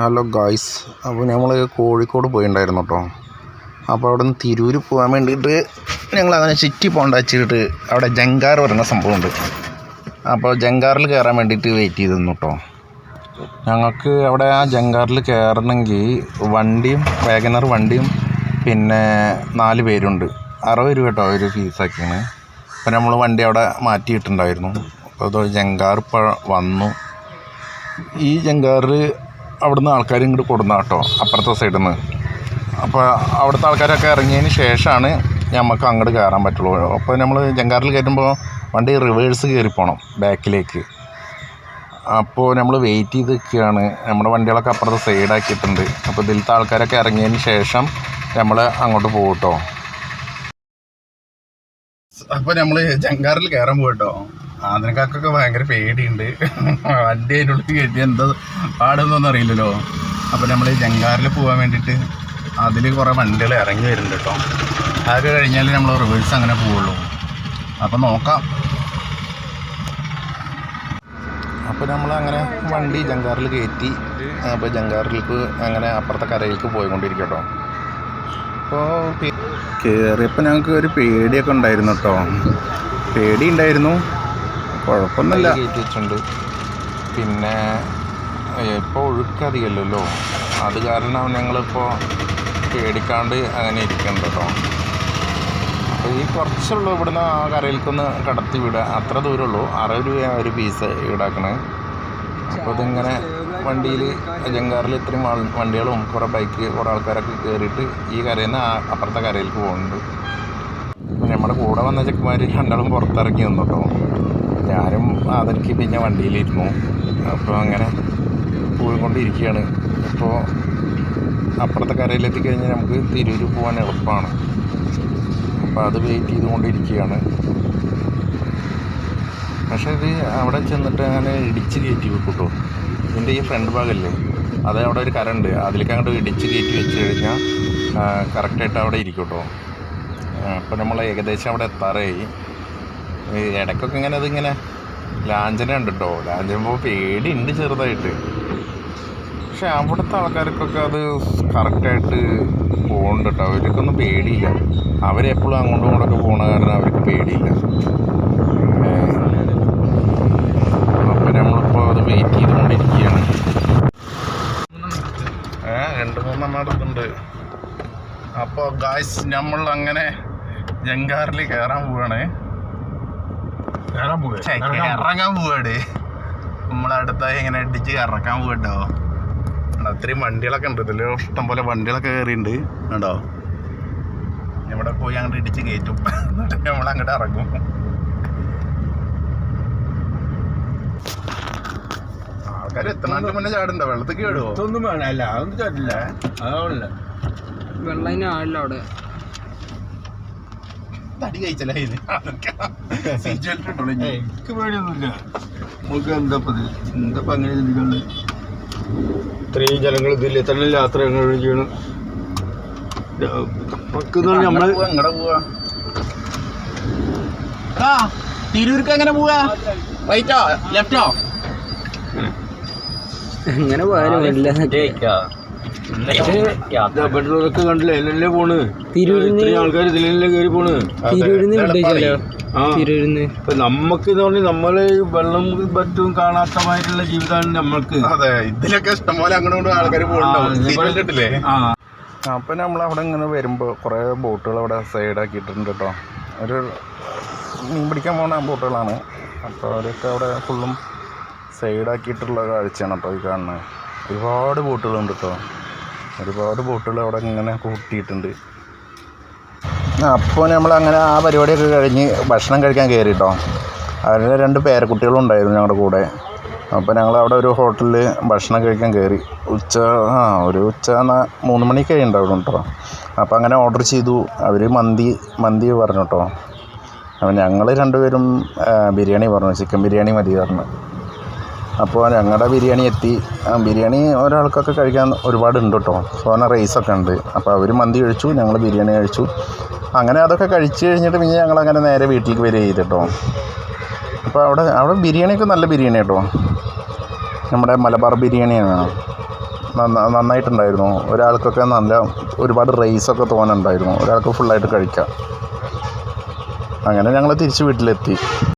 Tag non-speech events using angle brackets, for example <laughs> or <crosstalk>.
Hello guys അപ്പോൾ നമ്മൾ കോഴിക്കോട് പോയിണ്ടായിരുന്നു കേട്ടോ അപ്പോൾ അവിടെ നിന്ന് തിരൂർ പോകാൻ വേണ്ടിയിട്ട് ഞങ്ങൾ അങ്ങനെ ചുറ്റി പോകണ്ട വെച്ചിട്ട് അവിടെ ജങ്കാർ പറയുന്ന സംഭവമുണ്ട്. അപ്പോൾ ജങ്കാറിൽ കയറാൻ വേണ്ടിയിട്ട് വെയിറ്റ് ചെയ്ത് കേട്ടോ ഞങ്ങൾക്ക് അവിടെ ആ ജങ്കാറിൽ കയറണമെങ്കിൽ വണ്ടിയും വാഗനർ വണ്ടിയും പിന്നെ നാല് പേരുണ്ട്. അറുപത് രൂപ കേട്ടോ ഒരു ഫീസാക്കിയാണ് അപ്പോൾ നമ്മൾ വണ്ടി അവിടെ മാറ്റിയിട്ടുണ്ടായിരുന്നു. അപ്പോൾ അത് ജങ്കാർ ഇപ്പോൾ വന്നു. ഈ ജങ്കാറിൽ അവിടുന്ന് ആൾക്കാർ ഇങ്ങോട്ട് കൊടുന്ന കേട്ടോ അപ്പുറത്തെ സൈഡിൽ നിന്ന് അപ്പോൾ അവിടുത്തെ ആൾക്കാരൊക്കെ ഇറങ്ങിയതിന് ശേഷമാണ് നമുക്ക് അങ്ങോട്ട് കയറാൻ പറ്റുള്ളൂ. അപ്പോൾ നമ്മൾ ജങ്കാറിൽ കയറ്റുമ്പോൾ വണ്ടി റിവേഴ്സ് കയറി പോകണം ബാക്കിലേക്ക് അപ്പോൾ നമ്മൾ വെയിറ്റ് ചെയ്ത് നിൽക്കുകയാണ് നമ്മുടെ വണ്ടികളൊക്കെ അപ്പുറത്തെ സൈഡാക്കിയിട്ടുണ്ട് അപ്പോൾ ഇതിലത്തെ ആൾക്കാരൊക്കെ ഇറങ്ങിയതിന് ശേഷം നമ്മൾ അങ്ങോട്ട് പോകും കേട്ടോ അപ്പോൾ നമ്മൾ ജങ്കാറിൽ കയറാൻ പോയിട്ടോ ആദനക്കാക്കൊക്കെ ഭയങ്കര പേടിയുണ്ട്. വണ്ടി അതിന്റെ ഉള്ളിൽ കയറ്റി എന്താ പാടുന്നൊന്നും അറിയില്ലല്ലോ. അപ്പോൾ നമ്മൾ ജങ്കാറിൽ പോകാൻ വേണ്ടിയിട്ട് അതിൽ കുറേ വണ്ടികൾ ഇറങ്ങി വരുന്നുണ്ട് കേട്ടോ അതൊക്കെ കഴിഞ്ഞാൽ നമ്മൾ റിവേഴ്സ് അങ്ങനെ പോവുള്ളൂ. അപ്പോൾ നോക്കാം. അപ്പോൾ നമ്മൾ അങ്ങനെ വണ്ടി ജങ്കാറിൽ കയറ്റി. അപ്പോൾ ജങ്കാറിലേക്ക് അങ്ങനെ അപ്പുറത്തെ കരയിലേക്ക് പോയിക്കൊണ്ടിരിക്കും കേട്ടോ അപ്പോൾ കയറിയപ്പോൾ ഞങ്ങൾക്ക് ഒരു പേടിയൊക്കെ ഉണ്ടായിരുന്നു കേട്ടോ പേടി ഉണ്ടായിരുന്നു കുഴപ്പമൊന്നുമില്ല. കയറ്റി വെച്ചിട്ടുണ്ട് പിന്നെ ഇപ്പോൾ ഒഴുക്കറിയല്ലോ അത് കാരണം ഞങ്ങളിപ്പോൾ പേടിക്കാണ്ട് അങ്ങനെ ഇരിക്കുന്നുണ്ട് കേട്ടോ. അപ്പോൾ ഈ കുറച്ചുള്ളൂ ഇവിടുന്ന് ആ കരയിലേക്കൊന്ന് കടത്തി വിടുക അത്ര ദൂരമുള്ളൂ. അറുപത് രൂപ ഒരു പീസ് ഈടാക്കണേ. അപ്പോൾ ഇതിങ്ങനെ വണ്ടിയിൽ ജങ്കാറിൽ ഇത്രയും വണ്ടികളും കുറേ ബൈക്ക് കുറേ ആൾക്കാരൊക്കെ കയറിയിട്ട് ഈ കരയിൽ നിന്ന് അപ്പുറത്തെ കരയിലേക്ക് പോകുന്നുണ്ട്. നമ്മുടെ കൂടെ വന്ന ചെക്കന്മാർ രണ്ടാളും പുറത്തിറങ്ങി നിന്നു കേട്ടോ. ഞാനും അതിലേക്ക് പിന്നെ വണ്ടിയിലിരുന്നു. അപ്പോൾ അങ്ങനെ പോയിക്കൊണ്ടിരിക്കുകയാണ് അപ്പോൾ അപ്പുറത്തെ കരയിലെത്തി കഴിഞ്ഞാൽ നമുക്ക് തിരൂർ പോകാൻ എളുപ്പമാണ്. അപ്പോൾ അത് വെയിറ്റ് ചെയ്തുകൊണ്ടിരിക്കുകയാണ്. പക്ഷേ ഇത് അവിടെ ചെന്നിട്ട് അങ്ങനെ ഇടിച്ച് കയറ്റി വെക്കൂട്ടോ. കേട്ടോ ഇതിന്റെ ഈ ഫ്രണ്ട് ഭാഗമല്ലേ അത് അവിടെ ഒരു കരണ്ട്. അതിലേക്ക് അങ്ങോട്ട് ഇടിച്ച് കയറ്റി വെച്ച് കഴിഞ്ഞാൽ കറക്റ്റായിട്ട് അവിടെ ഇരിക്കൂട്ടോ കേട്ടോ. അപ്പോൾ നമ്മൾ ഏകദേശം അവിടെ എത്താറായി. ഇടയ്ക്കൊക്കെ ഇങ്ങനെ അതിങ്ങനെ ലാഞ്ചന ഉണ്ട് കേട്ടോ പോകുമ്പോൾ പേടിയുണ്ട് ചെറുതായിട്ട്. പക്ഷെ അവിടുത്തെ ആൾക്കാർക്കൊക്കെ അത് കറക്റ്റായിട്ട് പോകുന്നുണ്ട് കേട്ടോ അവർക്കൊന്നും പേടിയില്ല. അവരെപ്പോഴും അങ്ങോട്ടും ഇങ്ങോട്ടൊക്കെ പോകണ കാരണം അവർക്ക് പേടിയില്ല. അപ്പം നമ്മളിപ്പോൾ അത് വെയിറ്റ് ചെയ്തുകൊണ്ടിരിക്കുകയാണ്. രണ്ട് മൂന്നെണ്ണം അടുത്തുണ്ട് അപ്പോൾ ഗായ്സ് നമ്മൾ അങ്ങനെ ജങ്കാറിൽ കയറാൻ ഛെ, ഇറങ്ങാൻ പോവാട്. നമ്മളടുത്തായി ഇങ്ങനെ അടിച്ച് ഇറക്കാൻ പോകട്ടോ അത്രയും വണ്ടികളൊക്കെ ഉണ്ട്. ഇതിൽ ഇഷ്ടം പോലെ വണ്ടികളൊക്കെ കയറിയിട്ടുണ്ട് കണ്ടോ? ഇവിടെ പോയി അങ്ങോട്ട് ഇടിച്ച് കയറ്റും എന്നിട്ട് നമ്മൾ അങ്ങോട്ട് ഇറങ്ങും. ആൾക്കാർ എത്തണാണ്ട് മുന്നേ ചാടുണ്ടോ വെള്ളത്തിൽ കേടുവോ ഒന്നും വേണ്ട അല്ല അതൊന്നും ചാടില്ല. അതാവില്ല വെള്ളം ആളില്ല അവിടെ. തടി കഴിച്ചല്ലേ. <laughs> എനിക്ക് പേടിയൊന്നുമില്ല. നമുക്ക് എന്താ അങ്ങനെ ചിന്തിക്കുന്നത് ഇത്രയും ജലങ്ങൾ ഇതിൽ തന്നെ യാത്ര ചെയ്യണം. നമ്മൾ പോവാ, അങ്ങടെ പോവാ? ആ തിരൂർക്ക് എങ്ങനെ പോവാ? റൈറ്റോ ലെഫ്റ്റോ എങ്ങനെ പോയാലും പെട്രോളൊക്കെ കണ്ടില്ലേ? പോണ്? ഇത്രയും ആൾക്കാർ ഇതിലല്ലേ കയറി പോണ്? ഇപ്പൊ നമുക്ക് എന്ന് പറഞ്ഞാൽ നമ്മൾ വെള്ളം പറ്റും കാണാത്തമായിട്ടുള്ള ജീവിതമാണ് നമ്മൾക്ക്. അതെ ഇതിലൊക്കെ ഇഷ്ടംപോലെ അങ്ങോട്ട് ആൾക്കാർ ആ, സീറ്റ് ആ. അപ്പം നമ്മൾ അവിടെ ഇങ്ങനെ വരുമ്പോൾ കുറേ ബോട്ടുകൾ അവിടെ സൈഡാക്കിയിട്ടുണ്ട് കേട്ടോ ഒരു മീൻ പിടിക്കാൻ പോകുന്ന ബോട്ടുകളാണ്. അപ്പൊ അവരൊക്കെ അവിടെ ഫുള്ളും സൈഡാക്കിയിട്ടുള്ള കാഴ്ചയാണ് കേട്ടോ ഈ കാണുന്നത്. ഒരുപാട് ബോട്ടുകളുണ്ട് കേട്ടോ ഒരുപാട് ബോട്ടുകൾ അവിടെ ഇങ്ങനെ കൂട്ടിയിട്ടുണ്ട്. അപ്പോൾ നമ്മൾ അങ്ങനെ ആ പരിപാടിയൊക്കെ കഴിഞ്ഞ് ഭക്ഷണം കഴിക്കാൻ കയറി കേട്ടോ അവരുടെ രണ്ട് പേരക്കുട്ടികളും ഉണ്ടായിരുന്നു ഞങ്ങളുടെ കൂടെ. അപ്പോൾ ഞങ്ങൾ അവിടെ ഒരു ഹോട്ടലിൽ ഭക്ഷണം കഴിക്കാൻ കയറി ഉച്ച ആ ഒരു ഉച്ച മൂന്ന് മൂന്ന് മണിക്ക് ഉണ്ടാവും കേട്ടോ അപ്പോൾ അങ്ങനെ ഓർഡർ ചെയ്തു. അവർ മന്തി മന്തി പറഞ്ഞു കേട്ടോ അപ്പോൾ ഞങ്ങൾ രണ്ടുപേരും ബിരിയാണി പറഞ്ഞു ചിക്കൻ ബിരിയാണി മതി പറഞ്ഞു. അപ്പോൾ ഞങ്ങളുടെ ബിരിയാണി എത്തി. ബിരിയാണി ഒരാൾക്കൊക്കെ കഴിക്കാൻ ഒരുപാട് ഉണ്ട് കേട്ടോ സോന റൈസൊക്കെ ഉണ്ട്. അപ്പോൾ അവർ മന്തി കഴിച്ചു ഞങ്ങൾ ബിരിയാണി കഴിച്ചു. അങ്ങനെ അതൊക്കെ കഴിച്ച് കഴിഞ്ഞിട്ട് പിന്നെ ഞങ്ങൾ അങ്ങനെ നേരെ വീട്ടിലേക്ക് വരിക ചെയ്തിട്ടോ. അപ്പോൾ അവിടെ അവിടെ ബിരിയാണിയൊക്കെ നല്ല ബിരിയാണി കേട്ടോ. നമ്മുടെ മലബാർ ബിരിയാണിയാണ്. നന്ന- നന്നായിട്ടുണ്ടായിരുന്നു. ഒരാൾക്കൊക്കെ നല്ല ഒരുപാട് റൈസൊക്കെ തോന്നുന്നുണ്ടായിരുന്നു. ഒരാൾക്ക് ഫുള്ളായിട്ട് കഴിക്കാം. അങ്ങനെ ഞങ്ങൾ തിരിച്ച് വീട്ടിലെത്തി.